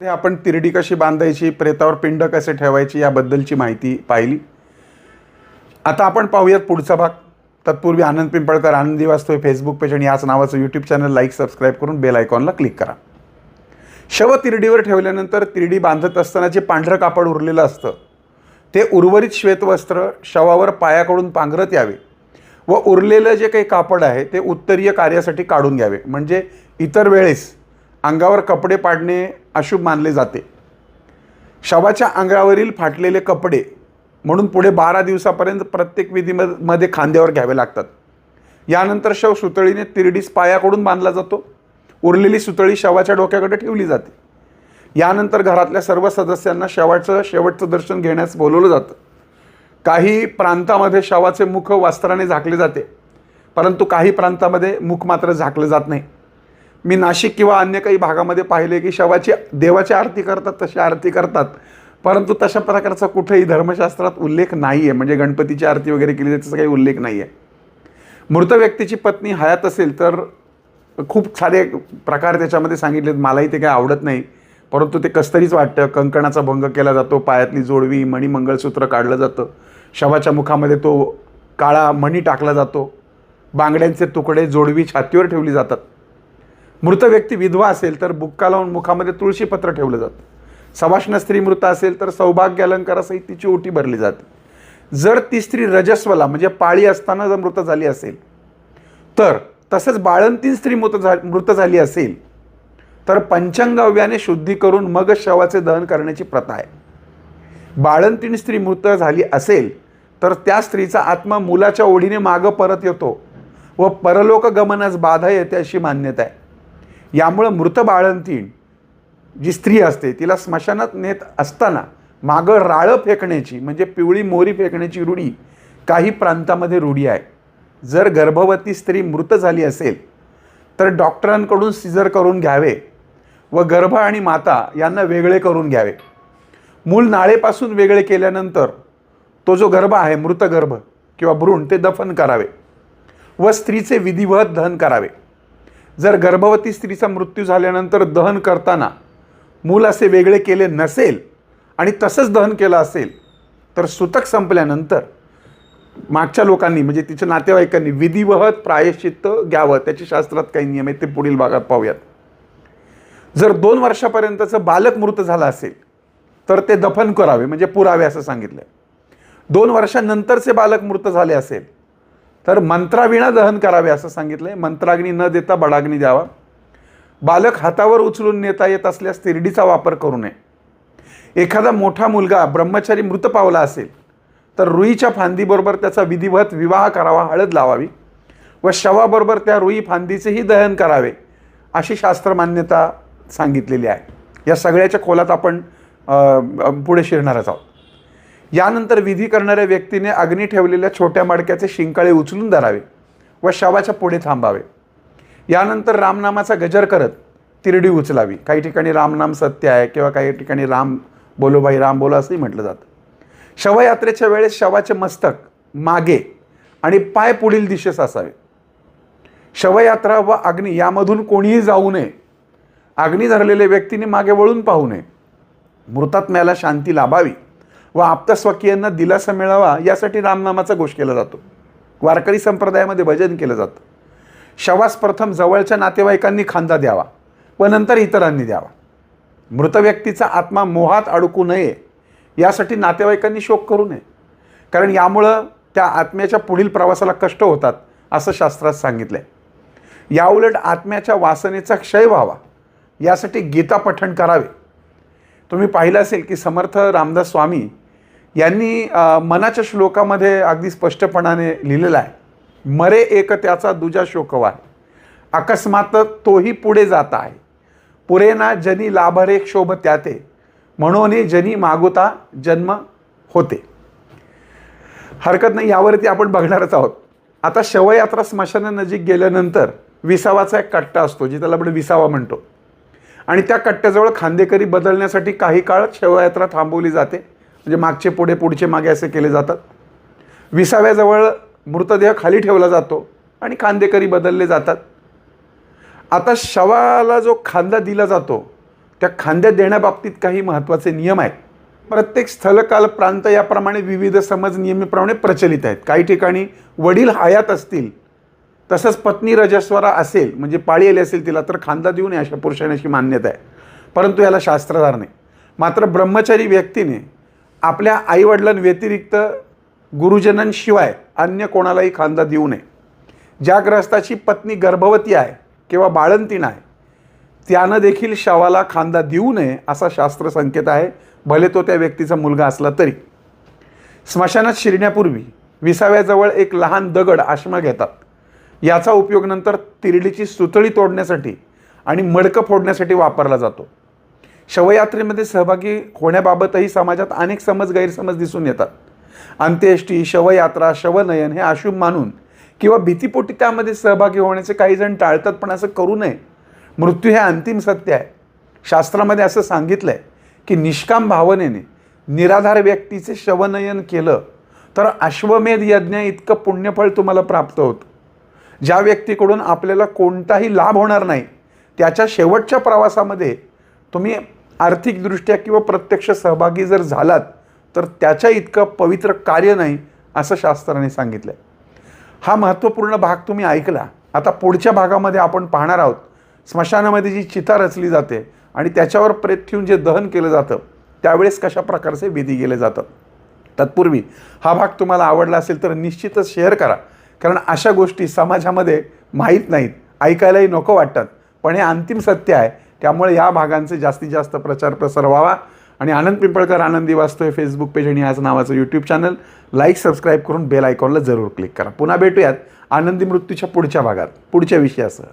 ते आपण तिरडी कशी बांधायची प्रेतावर पिंड कसे ठेवायची याबद्दलची माहिती पाहिली. आता आपण पाहूयात पुढचा भाग. तत्पूर्वी आनंद पिंपळकर आनंदी वास्तव फेसबुक पेज आणि याच नावाचं यूट्यूब चॅनल लाईक सबस्क्राईब करून बेल आयकॉनला क्लिक करा. शव तिरडीवर ठेवल्यानंतर तिरडी बांधत असताना जे पांढरं कापड उरलेलं असतं ते उर्वरित श्वेतवस्त्र शवावर पायाकडून पांघरत यावे व उरलेलं जे काही कापड आहे ते उत्तरीय कार्यासाठी काढून घ्यावे. म्हणजे इतर वेळेस अंगावर कपडे पाडणे अशुभ मानले जाते. शवाच्या अंगावरील फाटलेले कपडे म्हणून पुढे बारा दिवसापर्यंत प्रत्येक विधीमध्ये खांद्यावर घ्यावे लागतात. यानंतर शव सुतळीने तिरडीस पायाकडून बांधला जातो. उरलेली सुतळी शवाच्या डोक्याकडे ठेवली जाते. यानंतर घरातल्या सर्व सदस्यांना शवाचं शेवटचं दर्शन घेण्यास बोलवलं जातं. काही प्रांतामध्ये शवाचे मुख वस्त्राने झाकले जाते परंतु काही प्रांतामध्ये मुख मात्र झाकलं जात नाही. मी नाशिक किंवा अन्य काही भागामध्ये पाहिले की शवाची देवाची आरती करतात तशी आरती करतात. परंतु तशा प्रकारचा कुठेही धर्मशास्त्रात उल्लेख नाही आहे म्हणजे गणपतीची आरती वगैरे केली त्याचा काही उल्लेख नाही आहे मृत व्यक्तीची पत्नी हयात असेल तर खूप सारे प्रकार त्याच्यामध्ये सांगितलेत. मलाही ते काही आवडत नाही. परंतु ते कस्तरीच वाटतं. कंकणाचा भंग केला जातो पायातली जोडवी मणी मंगळसूत्र काढलं जातं. शवाच्या मुखामध्ये तो काळा मणी टाकला जातो. बांगड्यांचे तुकडे जोडवी छातीवर ठेवली जातात. मृत व्यक्ती विधवा असेल तर बुक्का लावून मुखामध्ये तुळशीपत्र ठेवलं जातं. सवाष्ण स्त्री मृत असेल तर सौभाग्य अलंकारासहित तिची ओटी भरली जाते. जर ती स्त्री रजस्वला म्हणजे पाळी असताना जर मृत झाली असेल तर तसंच बाळंतीण स्त्री मृत झा मृत झाली असेल तर पंचांगव्याने शुद्धी करून मग शवाचे दहन करण्याची प्रथा आहे. बाळंतीण स्त्री मृत झाली असेल तर त्या स्त्रीचा आत्मा मुलाच्या ओढीने मागं परत येतो व परलोक गमनास बाधा येते अशी मान्यता आहे. यामुळं मृत बाळंतीण जी स्त्री असते तिला स्मशानात नेत असताना मागं राळं फेकण्याची म्हणजे पिवळी मोरी फेकण्याची रूढी काही प्रांतामध्ये रूढी आहे. जर गर्भवती स्त्री मृत झाली असेल तर डॉक्टरांकडून सिजर करून घ्यावे व गर्भ आणि माता यांना वेगळे करून घ्यावे. मूल नाळेपासून वेगळे केल्यानंतर तो जो गर्भ आहे मृत गर्भ किंवा भ्रूण ते दफन करावे व स्त्रीचे विधिवत दहन करावे. जर गर्भवती स्त्रीचा मृत्यू झाल्यानंतर दहन करताना मूल असे वेगळे केले नसेल आणि तसंच दहन केलं असेल तर सुतक संपल्यानंतर मागच्या लोकांनी म्हणजे तिच्या नातेवाईकांनी विधिवहत प्रायश्चित्त घ्यावं. त्याचे शास्त्रात काही नियम आहेत ते पुढील भागात पाहूयात. जर दोन वर्षापर्यंतचं बालक मृत झालं असेल तर ते दफन करावे म्हणजे पुरावे असं सांगितलं दोन वर्षानंतरचे बालक मृत झाले असेल तर मंत्राविणा दहन करावे असं सांगितलंय. मंत्राग्नी न देता बडाग्नी द्यावा. बालक हातावर उचलून नेता येत असल्यास तिरडीचा वापर करू नये. एखादा मोठा मुलगा ब्रह्मचारी मृत पावला असेल तर रुईच्या फांदीबरोबर त्याचा विधिवत विवाह करावा हळद लावावी व शवाबरोबर त्या रुई फांदीचेही दहन करावे अशी शास्त्र मान्यता सांगितलेली आहे. या सगळ्याच्या खोलात आपण पुढे शिरणारच आहोत. यानंतर विधी करणाऱ्या व्यक्तीने अग्नी ठेवलेल्या छोट्या मडक्याचे शिंकाळे उचलून धरावे व शवाच्या पुढे थांबावे. यानंतर रामनामाचा गजर करत तिरडी उचलावी. काही ठिकाणी रामनाम सत्य आहे किंवा काही ठिकाणी राम बोलो भाई राम बोलो असंही म्हटलं जातं. शवयात्रेच्या वेळेस शवाचे मस्तक मागे आणि पाय पुढील दिशेस असावे. शवयात्रा व अग्नी यामधून कोणीही जाऊ नये. अग्नी धरलेल्या व्यक्तीने मागे वळून पाहू नये. मृतात्म्याला शांती लाभावी. व आप्तस्वकीयांना दिलासा मिळावा यासाठी रामनामाचा घोष केला जातो. वारकरी संप्रदायामध्ये भजन केलं जातं. शवास प्रथम जवळच्या नातेवाईकांनी खांदा द्यावा व नंतर इतरांनी द्यावा. मृत व्यक्तीचा आत्मा मोहात अडकू नये यासाठी नातेवाईकांनी शोक करू नये. कारण यामुळं त्या आत्म्याच्या पुढील प्रवासाला कष्ट होतात असं शास्त्रात सांगितलं आहे याउलट आत्म्याच्या वासनेचा क्षय व्हावा यासाठी गीता पठण करावे. तुम्ही पाहिलं असेल की समर्थ रामदास स्वामी यांनी मनाच्या श्लोकामध्ये अगदी स्पष्टपणाने लिहिलेलं आहे. मरे एक त्याचा दुजा शोकवा अकस्मात तोही पुढे जात आहे. पुरेना जनी लाभरे क्षोभ त्याते. म्हणून जनी मागोता जन्म होते. हरकत नाही यावरती आपण बघणारच आहोत. आता शवयात्रा स्मशानानजीक गेल्यानंतर विसावाचा एक कट्टा असतो जी त्याला आपण विसावा म्हणतो. आणि त्या कट्ट्याजवळ खांदेकरी बदलण्यासाठी काही काळ शवयात्रा थांबवली जाते. म्हणजे मागचे पुढे पुढचे मागे असे केले जातात. विसाव्याजवळ मृतदेह खाली ठेवला जातो आणि खांदेकरी बदलले जातात. आता शवाला जो खांदा दिला जातो त्या खांद्या देण्याबाबतीत काही महत्त्वाचे नियम आहेत. प्रत्येक स्थलकाल प्रांत याप्रमाणे विविध समज नियमीप्रमाणे प्रचलित आहेत. काही ठिकाणी वडील हयात असतील तसंच पत्नी रजस्वरा असेल म्हणजे पाळी आली असेल तिला तर खांदा देऊ नये अशा पुरुषाने अशी मान्यता आहे. परंतु याला शास्त्राधार नाही. मात्र ब्रह्मचारी व्यक्तीने आपल्या आईवडिलांव्यतिरिक्त गुरुजनांशिवाय अन्य कोणालाही खांदा देऊ नये. ज्या ग्रस्ताची पत्नी गर्भवती आहे किंवा बाळंतीण आहे त्यानं देखील शवाला खांदा देऊ नये असा शास्त्र संकेत आहे. भले तो त्या व्यक्तीचा मुलगा असला तरी. स्मशानात शिरण्यापूर्वी विसाव्याजवळ एक लहान दगड आश्मा घेतात. याचा उपयोग नंतर तिरडीची सुतळी तोडण्यासाठी आणि मडकं फोडण्यासाठी वापरला जातो. शवयात्रेमध्ये सहभागी होण्याबाबतही समाजात अनेक समज गैरसमज दिसून येतात. अंत्येष्टी शवयात्रा शवनयन हे अशुभ मानून किंवा भीतीपोटी त्यामध्ये सहभागी होण्याचे काही जण टाळतात पण असं करू नये. मृत्यू हे अंतिम सत्य आहे. शास्त्रामध्ये असं सांगितलं आहे की निष्काम भावनेने निराधार व्यक्तीचे शवनयन केलं तर अश्वमेध यज्ञ इतकं पुण्यफळ तुम्हाला प्राप्त होतं. ज्या व्यक्तीकडून आपल्याला कोणताही लाभ होणार नाही त्याच्या शेवटच्या प्रवासामध्ये तुम्ही आर्थिकदृष्ट्या किंवा प्रत्यक्ष सहभागी जर झालात तर त्याच्या इतकं पवित्र कार्य नाही असं शास्त्राने सांगितलं आहे हा महत्त्वपूर्ण भाग तुम्ही ऐकला. आता पुढच्या भागामध्ये आपण पाहणार आहोत. स्मशानामध्ये जी चिता रचली जाते आणि त्याच्यावर प्रेत ठेवून जे दहन केलं जातं त्यावेळेस कशा प्रकारचे विधी केले जातात? तत्पूर्वी हा भाग तुम्हाला आवडला असेल तर निश्चितच शेअर करा. कारण अशा गोष्टी समाजामध्ये माहीत नाहीत ऐकायलाही नको वाटतात. पण हे अंतिम सत्य आहे. त्यामुळे या भागांचे जास्तीत जास्त प्रचार प्रसार व्हावा. आणि आनंद पिंपळकर आनंदी वाचतो हे फेसबुक पेज आणि याच नावाचं यूट्यूब चॅनल लाईक सबस्क्राईब करून बेल आयकॉनला जरूर क्लिक करा. पुन्हा भेटूयात आनंदी मृत्यूच्या पुढच्या भागात पुढच्या विषयासह.